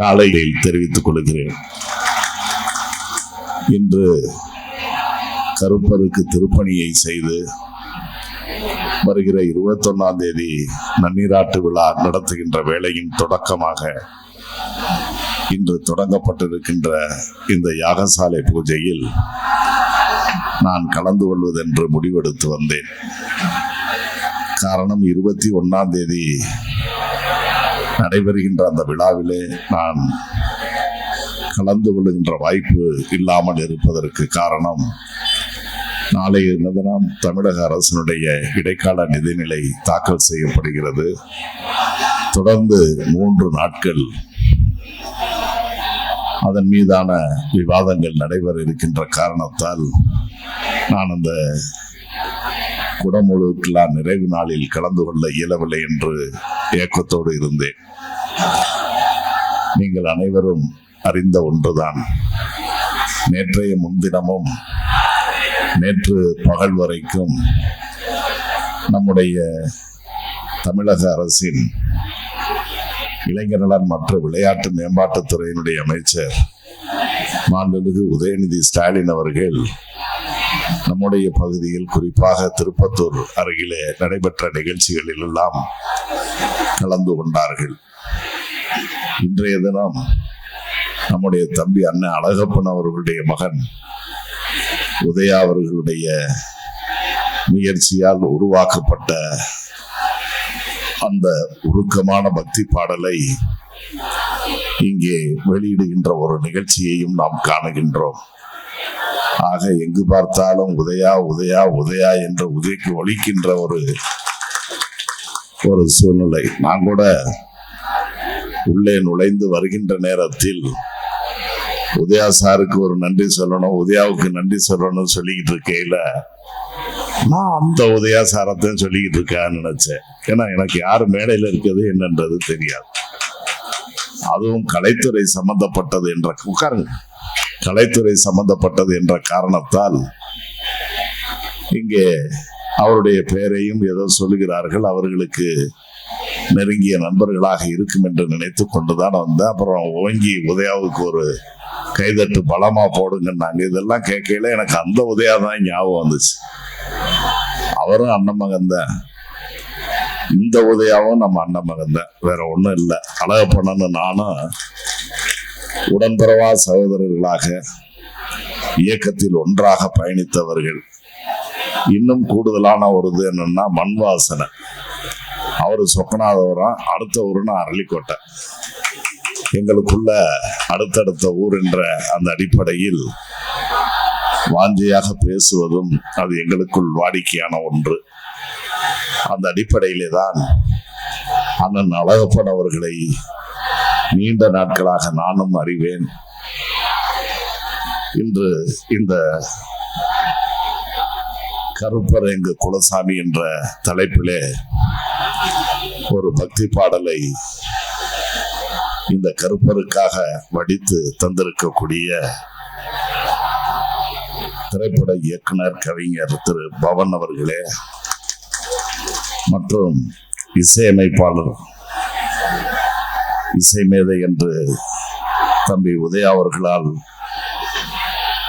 காலையில் தெரிவித்துக் கொள்கிறேன். இன்று கருப்பருக்கு திருப்பணியை செய்து வருகிற இருபத்தொன்னாம் தேதி நன்னீராட்டு விழா நடத்துகின்ற வேளையின் தொடக்கமாக இன்று தொடங்கப்பட்டிருக்கின்ற இந்த யாகசாலை பூஜையில் நான் கலந்து கொள்வதென்று முடிவெடுத்து வந்தேன். காரணம் இருபத்தி ஒன்னாம் தேதி நடைபெறுகின்ற அந்த விழாவிலே நான் கலந்து கொள்ளுகின்ற வாய்ப்பு இல்லாமல் இருப்பதற்கு காரணம் நாளைய தினம் தமிழக அரசினுடைய இடைக்கால நிதிநிலை தாக்கல் செய்யப்படுகிறது. தொடர்ந்து மூன்று நாட்கள் அதன் மீதான விவாதங்கள் நடைபெற இருக்கின்ற காரணத்தால் நான் அந்த குடமுழுக்கெல்லாம் நிறைவு நாளில் கலந்து கொள்ள இயலவில்லை என்று ஏக்கத்தோடு இருந்தேன். நீங்கள் அனைவரும் அறிந்த ஒன்றுதான். நேற்றைய முன்தினமும் நேற்று பகல் வரைக்கும் நம்முடைய தமிழக அரசின் இளைஞர் மற்ற மற்றும் விளையாட்டு மேம்பாட்டுத்துறையினுடைய அமைச்சர் மாண்புமிகு உதயநிதி ஸ்டாலின் அவர்கள் நம்முடைய பகுதியில் குறிப்பாக திருப்பத்தூர் அருகிலே நடைபெற்ற நிகழ்ச்சிகளில் எல்லாம் கலந்து கொண்டார்கள். இன்றைய தினம் நம்முடைய தம்பி அண்ணன் அழகப்பன் அவர்களுடைய மகன் உதயா அவர்களுடைய முயற்சியால் உருவாக்கப்பட்ட அந்த உருக்கமான பக்தி பாடலை இங்கே வெளியிடுகின்ற ஒரு நிகழ்ச்சியையும் நாம் காணுகின்றோம். ஆக எங்கு பார்த்தாலும் உதயா உதயா உதயா என்ற உதைக்கு ஒழிக்கின்ற ஒரு ஒரு சூழ்நிலை. நான் கூட உள்ளே நுழைந்து வருகின்ற நேரத்தில் உதயா சாருக்கு ஒரு நன்றி சொல்லணும் உதயாவுக்கு நன்றி சொல்லணும்னு சொல்லிக்கிட்டு இருக்கையில நான் அந்த உதயா சாரத்தையும் சொல்லிக்கிட்டு இருக்கான்னு நினைச்சேன். ஏன்னா எனக்கு யார் மேடையில் இருக்கிறது என்னன்றது தெரியாது. அதுவும் கலைத்துறை சம்பந்தப்பட்டது என்ற உட்காருங்க. கலைத்துறை சம்பந்தப்பட்டது என்ற காரணத்தால் இங்கே அவருடைய பெயரையும் ஏதோ சொல்லுகிறார்கள். அவர்களுக்கு நெருங்கிய நண்பர்களாக இருக்கும் என்று நினைத்து கொண்டுதான் வந்தேன். அப்புறம் ஓங்கி உதயாவுக்கு ஒரு கைதட்டு பலமா போடுங்கன்னாங்க இதெல்லாம் கேட்கல எனக்கு அந்த உதயா தான் ஞாபகம் வந்துச்சு. அவரும் அண்ணன் மகன் தான். இந்த உதயாவும் நம்ம அண்ணன் மகன் தான். வேற ஒன்றும் இல்லை. அழகப்பண்ணன்னு நானும் உடன்பிறவா சகோதரர்களாக இயக்கத்தில் ஒன்றாக பயணித்தவர்கள். இன்னும் கூடுதலான ஒரு இது என்னன்னா மண் வாசனை அவரு சொக்கநாதபுரம் அடுத்த ஊருனா அரளிக்கோட்டை. எங்களுக்குள்ள அடுத்தடுத்த ஊர் என்ற அந்த அடிப்படையில் வாஞ்சையாக பேசுவதும் அது எங்களுக்குள் வாடிக்கையான ஒன்று. அந்த அடிப்படையிலே தான் அண்ணன் அழகப்பன் அவர்களை நீண்ட நாட்களாக நானும் அறிவேன். இன்று இந்த கருப்பரங்கு குலசாமி என்ற தலைப்பிலே ஒரு பக்தி பாடலை இந்த கருப்பருக்காக வடித்து தந்திருக்கக்கூடிய திரைப்பட இயக்குனர் கவிஞர் திரு பவன் அவர்களே மற்றும் இசையமைப்பாளர் இசைமேதை என்று தம்பி உதயா அவர்களால்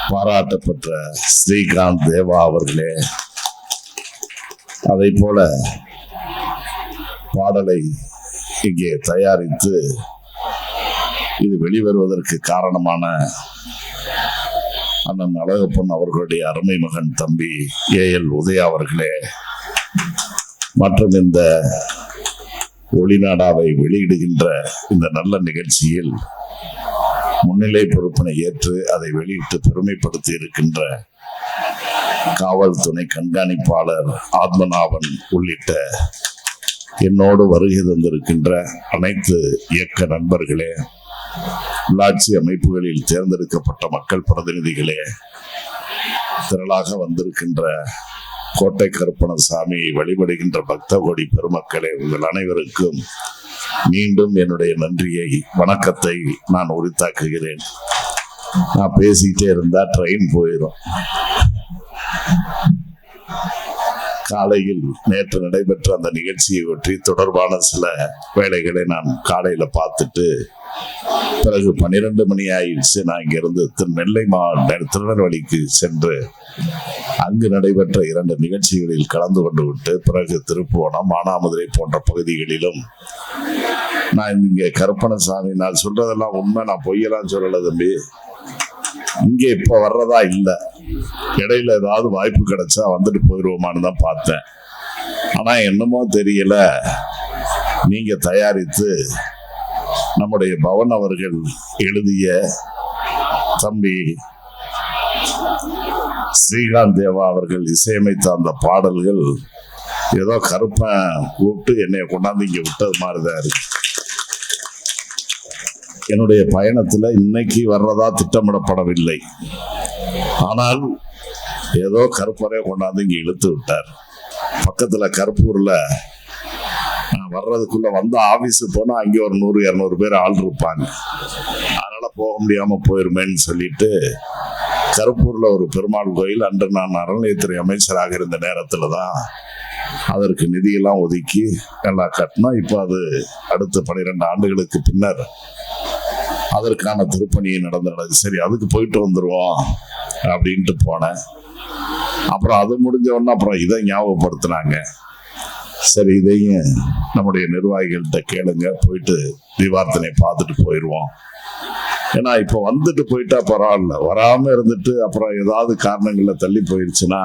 பாராட்டப்பட்ட ஸ்ரீகாந்த் தேவா அவர்களே அதை போல பாடலை இங்கே தயாரித்து இது வெளிவருவதற்கு காரணமான அண்ணன் அழகப்பன் அவர்களுடைய அருமை மகன் தம்பி ஏ எல் உதயா அவர்களே மற்றும் இந்த ஒளிநாடாவை வெளியிடுகின்ற இந்த நல்ல நிகழ்ச்சியில் முன்னிலை பொறுப்பினை ஏற்று அதை வெளியிட்டு பெருமைப்படுத்தி இருக்கின்ற காவல் துணை கண்காணிப்பாளர் ஆத்மநாபன் உள்ளிட்ட என்னோடு வருகை தந்திருக்கின்ற அனைத்து இயக்க நண்பர்களே உள்ளாட்சி அமைப்புகளில் தேர்ந்தெடுக்கப்பட்ட மக்கள் பிரதிநிதிகளே திரளாக வந்திருக்கின்ற கோட்டை கருப்பணசாமியை வழிபடுகின்ற பக்த கோடி பெருமக்களே உங்கள் அனைவருக்கும் மீண்டும் என்னுடைய நன்றியை வணக்கத்தை நான் உரித்தாக்குகிறேன். நான் பேசிக்கிட்டே இருந்தா ட்ரெயின் போயிடும் காலையில் நேற்று நடைபெற்ற அந்த நிகழ்ச்சியை பற்றி தொடர்பான சில வேலைகளை நான் காலையில பார்த்துட்டு பிறகு பன்னிரண்டு மணி ஆயிடுச்சு. நான் இங்கிருந்து திரு நெல்லை மாவட்ட திருநெல்வேலிக்கு சென்று அங்கு நடைபெற்ற இரண்டு நிகழ்ச்சிகளில் கலந்து கொண்டு விட்டு பிறகு திருப்புவனம் மானாமதுரை போன்ற பகுதிகளிலும் நான் இங்கே கருப்பணசாமி. நான் சொல்றதெல்லாம் உண்மை நான் பொய்யெல்லாம் சொல்லல தம்பி. இங்கே இப்போ வர்றதா இல்லை. இடையில ஏதாவது வாய்ப்பு கிடைச்சா வந்துட்டு போயிடுவோமான்னு தான் பார்த்தேன். ஆனா என்னமோ தெரியல. நீங்க தயாரித்து நம்முடைய பவன் அவர்கள் எழுதிய தம்பி ஸ்ரீகாந்த் தேவா அவர்கள் இசையமைத்த அந்த பாடல்கள் ஏதோ கருப்பை கூப்பிட்டு என்னை கொண்டாந்து இங்கே விட்டது மாதிரிதான் இருக்கு. என்னுடைய பயணத்தில் இன்னைக்கு வர்றதா திட்டமிடப்படவில்லை. ஆனால் ஏதோ கருப்பறையை கொண்டாந்து இங்கே இழுத்து விட்டார். பக்கத்தில் கருப்பூரில் நான் வர்றதுக்குள்ள வந்து ஆபீஸ் போனா அங்கே ஒரு நூறு இரநூறு பேர் ஆள் இருப்பாங்க. அதனால போக முடியாம போயிருமேன்னு சொல்லிட்டு கருப்பூர்ல ஒரு பெருமாள் கோயில் அன்று நான் அறநிலையத்துறை அமைச்சராக இருந்த நேரத்துல தான் அதற்கு நிதியெல்லாம் ஒதுக்கி நல்லா கட்டினோம். இப்போ அது அடுத்த பனிரெண்டு ஆண்டுகளுக்கு பின்னர் அதற்கான திருப்பணி நடந்துடுது சரி அதுக்கு போயிட்டு வந்துருவோம் அப்படின்ட்டு போனேன். அப்புறம் அது முடிஞ்ச உடனே அப்புறம் இதை ஞாபகப்படுத்தினாங்க. சரி இதையும் நம்முடைய நிர்வாகிகள்கிட்ட கேளுங்க போயிட்டு தீபார்த்தனை பார்த்துட்டு போயிடுவோம் ஏன்னா இப்போ வந்துட்டு போயிட்டா பரவாயில்ல. வராமல் இருந்துட்டு அப்புறம் ஏதாவது காரணங்களில் தள்ளி போயிடுச்சுன்னா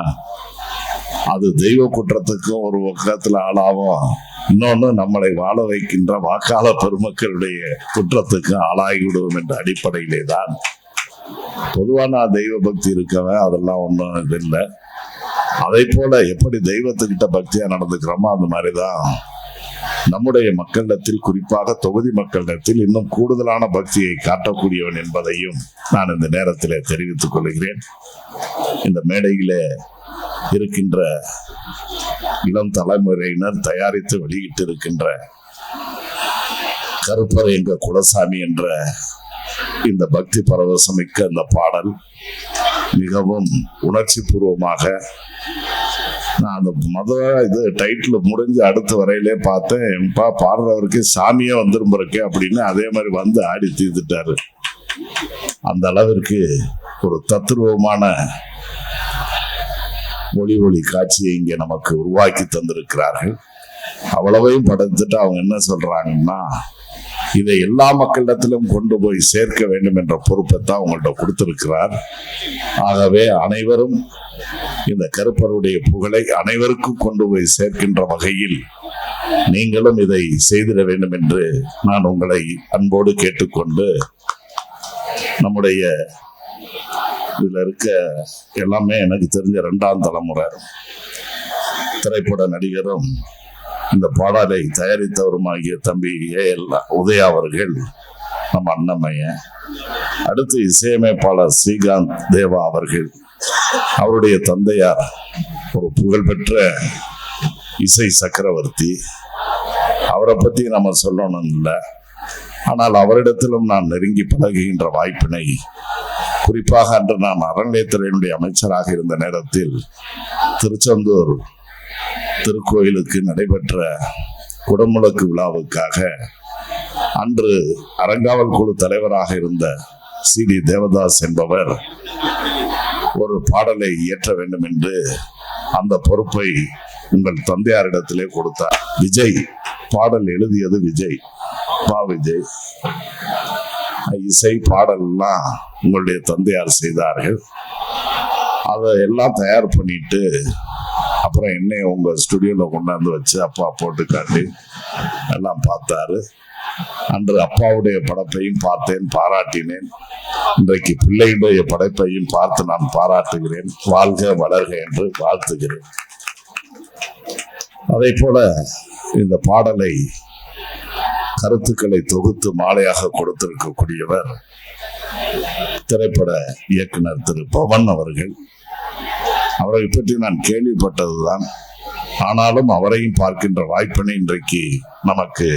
அது தெய்வ குற்றத்துக்கும் ஒரு பக்கத்தில் ஆளாகும். இன்னொன்னு நம்மளை வாழ வைக்கின்ற வாக்காள பெருமக்களுடைய குற்றத்துக்கு ஆளாகி விடுவோம் என்ற அடிப்படையிலே தான் பொதுவா நான் தெய்வ பக்தி இருக்கவன் அதெல்லாம் ஒன்றும் இது இல்லை. அதை போல எப்படி தெய்வத்துக்கிட்ட பக்தியா நடந்துக்கிறோமோ அந்த மாதிரிதான். நம்முடைய மக்களிடத்தில் குறிப்பாக தொகுதி மக்களிடத்தில் இன்னும் கூடுதலான பக்தியை காட்டக்கூடியவன் என்பதையும் நான் இந்த நேரத்தில் தெரிவித்துக் கொள்கிறேன். இந்த மேடையிலே இருக்கின்ற இளம் தலைமுறையினர் தயாரித்து வெளியிட்டிருக்கின்ற கருப்பர் எங்க குலசாமி என்ற இந்த பக்தி பரவசமிக்க இந்த பாடல் மிகவும் உணர்ச்சி பூர்வமாக நான் அந்த மத இது டைட்டில் முடிஞ்சு அடுத்த வரையிலே பார்த்தேன். பா பாடுறவருக்கு சாமியே வந்துரும் அப்படின்னு அதே மாதிரி வந்து ஆடி தீர்த்துட்டாரு. அந்த அளவிற்கு ஒரு தத்துருவமான ஒளி ஒளி காட்சியை இங்கே நமக்கு உருவாக்கி தந்திருக்கிறார்கள். அவ்வளவையும் படைத்துட்டு அவங்க என்ன சொல்றாங்கன்னா இதை எல்லா மக்களிடத்திலும் கொண்டு போய் சேர்க்க வேண்டும் என்ற பொறுப்பை தான் அவங்கள்ட்ட கொடுத்திருக்கிறார். ஆகவே அனைவரும் இந்த கருப்பருடைய புகழை அனைவருக்கும் கொண்டு போய் சேர்க்கின்ற வகையில் நீங்களும் இதை செய்திட வேண்டும் என்று நான் உங்களை அன்போடு கேட்டுக்கொண்டு நம்முடைய இதில் இருக்க எல்லாமே எனக்கு தெரிஞ்ச ரெண்டாம் தலைமுறை திரைப்பட நடிகரும் இந்த பாடலை தயாரித்தவருமாகிய தம்பி ஏ எல் உதயா அவர்கள் நம்ம அண்ணம்மையன் அடுத்து இசையமைப்பாளர் ஸ்ரீகாந்த் தேவா அவர்கள். அவருடைய தந்தையார் ஒரு புகழ்பெற்ற இசை சக்கரவர்த்தி. அவரை பற்றி நம்ம சொல்லணும் இல்லை. ஆனால் அவரிடத்திலும் நான் நெருங்கி பழகுகின்ற வாய்ப்பினை குறிப்பாக அன்று நான் அறநிலையத்துறையினுடைய அமைச்சராக இருந்த நேரத்தில் திருச்செந்தூர் திருக்கோயிலுக்கு நடைபெற்ற குடமுழக்கு விழாவுக்காக அன்று அறங்காவல் குழு தலைவராக இருந்த சி டி தேவதாஸ் என்பவர் ஒரு பாடலை இயற்ற வேண்டும் என்று அந்த பொறுப்பை உங்கள் தந்தையாரிடத்திலே கொடுத்தார். விஜய் பாடல் எழுதியது விஜய். பா. விஜய். இசை பாடல்லாம் உங்களுடைய தந்தையார் செய்தார்கள். அதை எல்லாம் தயார் பண்ணிட்டு அப்புறம் என்னை உங்க ஸ்டுடியோல கொண்டாந்து வச்சு அப்பா போட்டு காட்டி எல்லாம் பார்த்தாரு. அன்று அப்பாவுடைய படைப்பையும் பார்த்தேன் பாராட்டினேன். இன்றைக்கு பிள்ளையுடைய படைப்பையும் பார்த்து நான் பாராட்டுகிறேன். வாழ்க வளர்க என்று வாழ்த்துகிறேன். அதே போல இந்த பாடலை கருத்துக்களை தொகுத்து மாலையாக கொடுத்திருக்கக்கூடியவர் திரைப்பட இயக்குனர் திரு. பவன் அவர்கள். அவரை பற்றி நான் கேள்விப்பட்டதுதான். ஆனாலும் அவரையும் பார்க்கின்ற வாய்ப்பினை இன்றைக்கு நமக்கு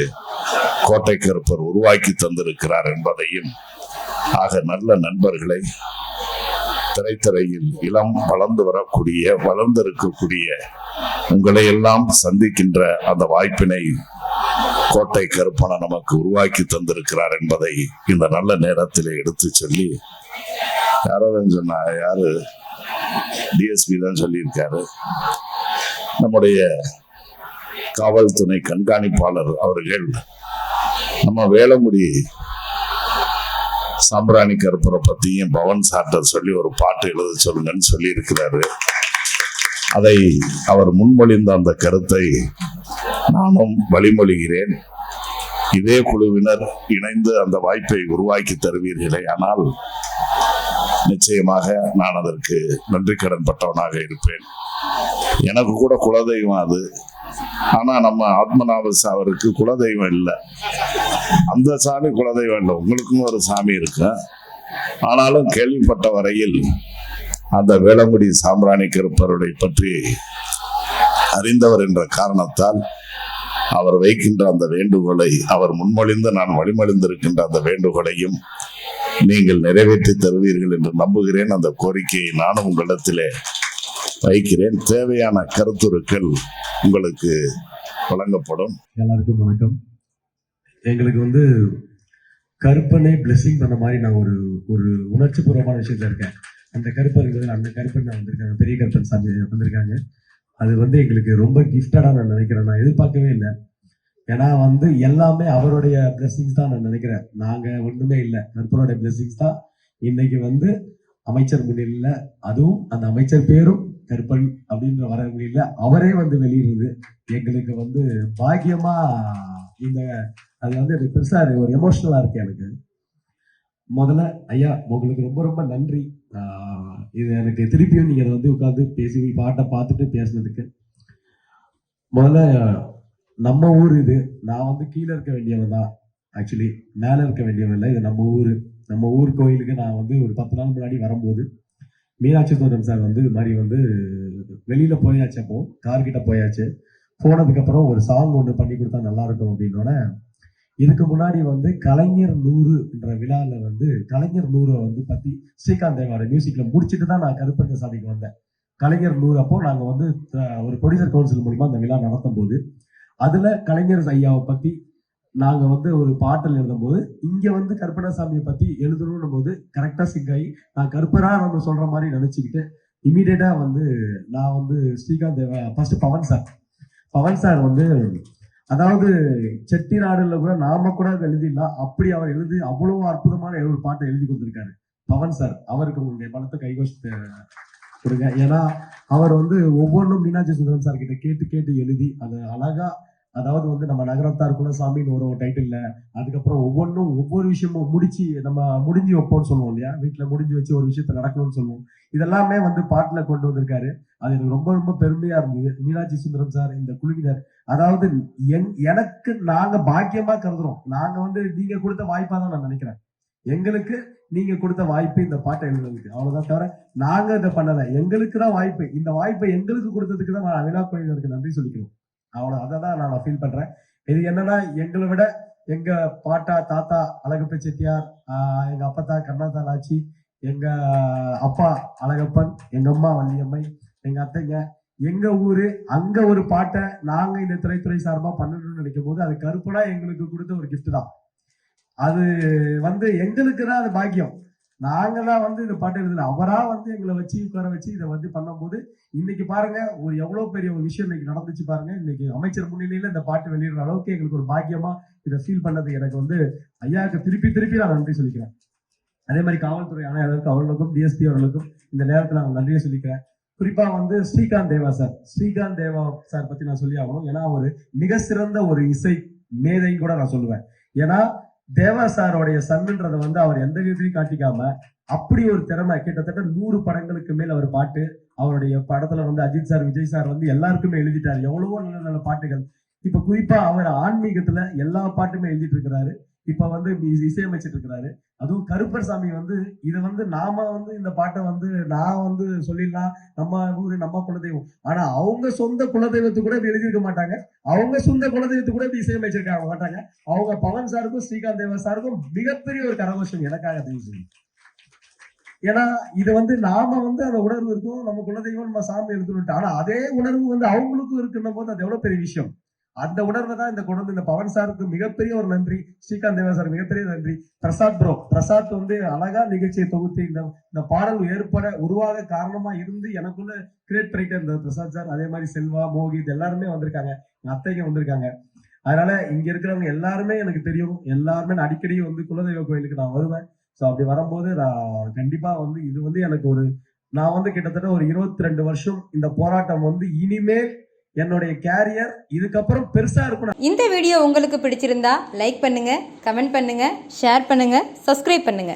கோட்டை கருப்பர் உருவாக்கி தந்திருக்கிறார் என்பதையும் ஆக நல்ல நண்பர்களை திரைத்துறையில் இளம் வளர்ந்து வரக்கூடிய வளர்ந்திருக்கக்கூடிய உங்களை எல்லாம் சந்திக்கின்ற அந்த வாய்ப்பினை கோட்டை கருப்பனை நமக்கு உருவாக்கி தந்திருக்கிறார் என்பதை இந்த நல்ல நேரத்திலே எடுத்து சொல்லி யாராவது சொன்னா யாரு? டிஎஸ்பி தான் சொல்லியிருக்காரு. நம்முடைய காவல்துறை கண்காணிப்பாளர் அவர்கள் நம்ம வேளங்குடி சாம்பிராணி கருப்பரை பத்தியும் பவன் சார்ட்ட சொல்லி ஒரு பாட்டு எழுத சொல்லுங்கன்னு சொல்லி இருக்கிறாரு அதை அவர் முன்மொழிந்த அந்த கருத்தை நானும் வழிமொழிகிறேன். இதே குழுவினர் இணைந்து அந்த வாய்ப்பை உருவாக்கி தருவீர்களே. ஆனால் நிச்சயமாக நான் அதற்கு நன்றி கடன் பட்டவனாக இருப்பேன். எனக்கு கூட குலதெய்வம் அது. ஆனா நம்ம ஆத்மநாபஸ் அவருக்கு குலதெய்வம் இல்லை. அந்த சாமி குலதெய்வம் இல்லை. உங்களுக்கும் ஒரு சாமி இருக்கு. ஆனாலும் கேள்விப்பட்ட வரையில் அந்த வேளங்குடி சாம்பிராணி கருப்பருடைய பற்றி அறிந்தவர் என்ற காரணத்தால் அவர் வைக்கின்ற அந்த வேண்டுகோளை அவர் முன்மொழிந்து நான் வழிமொழிந்திருக்கின்ற அந்த வேண்டுகோளையும் நீங்கள் நிறைவேற்றி தருவீர்கள் என்று நம்புகிறேன். அந்த கோரிக்கையை நானும் உங்களிடத்திலே வைக்கிறேன். தேவையான கருத்துருக்கள் உங்களுக்கு வழங்கப்படும். எல்லாருக்கும் வணக்கம். எங்களுக்கு வந்து கருப்பனை பிளெஸிங் பண்ண மாதிரி நான் ஒரு ஒரு உணர்ச்சி பூர்வமான விஷயத்துல இருக்கேன். அந்த கருப்பர்கள் அந்த கருப்பன் வந்திருக்காங்க பெரிய கருப்பன் சாமி வந்திருக்காங்க. அது வந்து எங்களுக்கு ரொம்ப கிஃப்டடாக நான் நினைக்கிறேன். நான் எதிர்பார்க்கவே இல்லை. ஏன்னா வந்து எல்லாமே அவருடைய பிளெஸிங்ஸ் தான் நான் நினைக்கிறேன். நாங்கள் ஒன்றுமே இல்லை. கற்பனோடைய பிளெஸிங்ஸ் தான் இன்னைக்கு வந்து அமைச்சர் முன்னிலையில் அதுவும் அந்த அமைச்சர் பேரும் கருப்பன் அப்படின்ற வர முடியல அவரே வந்து வெளியிடுறது. எங்களுக்கு வந்து பாக்கியமா இந்த அது வந்து எனக்கு பெருசா ஒரு எமோஷனலா இருக்கு எனக்கு. முதல்ல ஐயா உங்களுக்கு ரொம்ப ரொம்ப நன்றி. இது எனக்கு திருப்பியும் நீங்க அதை வந்து உட்காந்து பேசி பாட்டை பார்த்துட்டு பேசுனதுக்கு. முதல்ல நம்ம ஊர் இது. நான் வந்து கீழே இருக்க வேண்டியவன் தான். ஆக்சுவலி மேலே இருக்க வேண்டியவன் இல்லை. இது நம்ம ஊர். நம்ம ஊர் கோயிலுக்கு நான் வந்து ஒரு பத்து நாள் முன்னாடி வரும்போது மீனாட்சி சுந்தரம் சார் வந்து இது மாதிரி வந்து வெளியில போயாச்சு அப்போ கார்கிட்ட போயாச்சு. போனதுக்கப்புறம் ஒரு சாங் ஒன்று பண்ணி கொடுத்தா நல்லா இருக்கும் அப்படின்னோட இதுக்கு முன்னாடி வந்து கலைஞர் நூறு என்ற விழால வந்து கலைஞர் நூறை வந்து பத்தி ஸ்ரீகாந்த் தேவார மியூசிக்ல முடிச்சுட்டு தான் நான் கருப்பண்ண சாமிக்கு வந்தேன். கலைஞர் நூறு அப்போ நாங்க வந்து ஒரு ப்ரொடியூசர் கவுன்சில் மூலிமா அந்த விழா நடத்தும் போது அதுல கலைஞர் ஐயாவை பத்தி நாங்க வந்து ஒரு பாட்டல் எழுதும் போது இங்க வந்து கருப்பண்ணசாமியை பத்தி எழுதணும் போது கரெக்டா சிங்க் ஆகி நான் கருப்பரா நம்ம சொல்ற மாதிரி நினைச்சுக்கிட்டு இமீடியட்டா வந்து நான் வந்து Srikanth Deva first Pavan sir Pavan sir வந்து அதாவது செட்டிநாடுல கூட நாம கூட எழுதிடலாம். அப்படி அவர் எழுதி அவ்வளவு அற்புதமான ஒரு பாட்டை எழுதி கொடுத்திருக்காரு. பவன் சார் அவருக்கு உங்களுடைய பலத்தை கைகோஷத்தை கொடுங்க. ஏன்னா அவர் வந்து ஒவ்வொன்றும் மீனாட்சி சுந்தரம் சார் கிட்ட கேட்டு கேட்டு எழுதி அது அழகா அதாவது வந்து நம்ம நகரத்தார் குலசாமின்னு ஒரு டைட்டில் அதுக்கப்புறம் ஒவ்வொன்றும் ஒவ்வொரு விஷயமும் முடிச்சு நம்ம முடிஞ்சு வைப்போம்னு சொல்லுவோம் இல்லையா? வீட்டில் முடிஞ்சு வச்சு ஒரு விஷயத்த நடக்கணும்னு சொல்லுவோம். இதெல்லாமே வந்து பாட்டில் கொண்டு வந்திருக்காரு. அது எனக்கு ரொம்ப ரொம்ப பெருமையா இருந்தது. மீனாட்சி சுந்தரம் சார் இந்த குழுவினர். அதாவது எங் எனக்கு நாங்க பாக்கியமா கருதுறோம். நாங்க வந்து நீங்க கொடுத்த வாய்ப்பா தான் நான் நினைக்கிறேன். எங்களுக்கு நீங்க கொடுத்த வாய்ப்பு இந்த பாட்டை எழுதுறதுக்கு. அவ்வளவுதான் தவிர நாங்க இதை பண்ணல. எங்களுக்கு தான் வாய்ப்பு. இந்த வாய்ப்பை எங்களுக்கு கொடுத்ததுக்கு தான் நான் விழா கோயிலருக்கு நன்றி சொல்லிக்கிறோம். அவ்வளோ அதை தான் நான் ஃபீல் பண்ணுறேன் இது என்னன்னா எங்களை விட எங்க பாட்டா தாத்தா அழகப்ப செட்டியார் எங்க அப்பத்தா கண்ணாத்தா லாச்சி எங்க அப்பா அழகப்பன் எங்க அம்மா வள்ளியம்மை எங்க அத்தைங்க எங்க ஊரு அங்க ஒரு பாட்டை நாங்க இந்த திரைத்துறை சார்பா பண்ணணும்னு நினைக்கும் போது அது கருப்படா எங்களுக்கு கொடுத்த ஒரு கிஃப்ட் தான். அது வந்து எங்களுக்கு தான் அது பாக்கியம். நாங்க தான் வந்து இந்த பாட்டு எழுதல அவரா வந்து எங்களை வச்சு உட்கார வச்சு இதை வந்து பண்ணும்போது இன்னைக்கு பாருங்க ஒரு எவ்வளவு பெரிய ஒரு விஷயம் இன்னைக்கு நடந்துச்சு பாருங்க. இன்னைக்கு அமைச்சர் முன்னிலையில இந்த பாட்டு வெளியிடுற அளவுக்கு எங்களுக்கு ஒரு பாக்கியமா இதை ஃபீல் பண்ணது எனக்கு வந்து ஐயாவுக்கு திருப்பி திருப்பி நான் நன்றி சொல்லிக்கிறேன். அதே மாதிரி காவல்துறை ஆணையாளருக்கு அவர்களுக்கும் டிஎஸ்பி அவர்களுக்கும் இந்த நேரத்தில் நான் நன்றியை சொல்லிக்கிறேன். குறிப்பா வந்து ஸ்ரீகாந்த் தேவா சார். ஸ்ரீகாந்த் தேவா சார் பத்தி நான் சொல்லி ஆகணும். ஏன்னா ஒரு மிக சிறந்த ஒரு இசை மேதைன்னு கூட நான் சொல்லுவேன். ஏன்னா தேவா சாரோடைய வந்து அவர் எந்த விதத்திலையும் காட்டிக்காம அப்படி ஒரு திறமை கிட்டத்தட்ட நூறு படங்களுக்கு மேல் அவர் பாட்டு அவருடைய படத்துல வந்து அஜித் சார் விஜய் சார் வந்து எல்லாருக்குமே எழுதிட்டார். எவ்வளவோ நல்ல நல்ல பாட்டுகள். இப்ப குறிப்பா அவர் ஆன்மீகத்துல எல்லா பாட்டுமே எழுதிட்டு இருக்கிறாரு. இப்ப வந்து இசையமைச்சிட்டு இருக்கிறாரு அதுவும் கருப்பர் சாமி வந்து இதை வந்து நாம வந்து இந்த பாட்டை வந்து நான் வந்து சொல்லிடலாம். நம்ம ஊரு நம்ம குலதெய்வம். ஆனா அவங்க சொந்த குலதெய்வத்து கூட இப்படி எழுதியிருக்க மாட்டாங்க. அவங்க சொந்த குலதெய்வத்து கூட இப்படி இசையமைச்சிருக்காங்க மாட்டாங்க. அவங்க பவன் சாருக்கும் ஸ்ரீகாந்த் தேவா சாருக்கும் மிகப்பெரிய ஒரு கரகோஷம் எனக்காக தயவு ஏன்னா இது வந்து நாம வந்து அந்த உணர்வு இருக்கும். நம்ம குலதெய்வம் நம்ம சாமி எடுத்துட்டு ஆனா அதே உணர்வு வந்து அவங்களுக்கும் இருக்குன்னும் போது அது எவ்வளவு பெரிய விஷயம். அந்த உணர்வை தான் இந்த குழந்தை இந்த பவன் சாருக்கு மிகப்பெரிய ஒரு நன்றி ஸ்ரீகாந்த் தேவா சார் மிகப்பெரிய நன்றி. பிரசாத் ப்ரோ பிரசாத் வந்து அழகா நிகழ்ச்சியை தொகுத்து இந்த இந்த பாடல் ஏற்பட உருவாக காரணமா இருந்து எனக்குள்ள கிரியேட் பண்ணிட்டு இருந்தது பிரசாத் சார். அதே மாதிரி செல்வா மோகித் எல்லாருமே வந்திருக்காங்க. அத்தைங்க வந்திருக்காங்க. அதனால இங்க இருக்கிறவங்க எல்லாருமே எனக்கு தெரியும். எல்லாருமே நான் அடிக்கடி வந்து குலதெய்வ கோயிலுக்கு நான் வருவேன். ஸோ அப்படி வரும்போது நான் கண்டிப்பா வந்து இது வந்து எனக்கு ஒரு நான் வந்து கிட்டத்தட்ட ஒரு இருபத்தி ரெண்டு வருஷம் இந்த போராட்டம் வந்து இனிமேல் என்னுடைய கேரியர் இதுக்கப்புறம் பெருசா இருக்கணும். இந்த வீடியோ உங்களுக்கு பிடிச்சிருந்தா லைக் பண்ணுங்க கமெண்ட் பண்ணுங்க ஷேர் பண்ணுங்க சப்ஸ்கிரைப் பண்ணுங்க.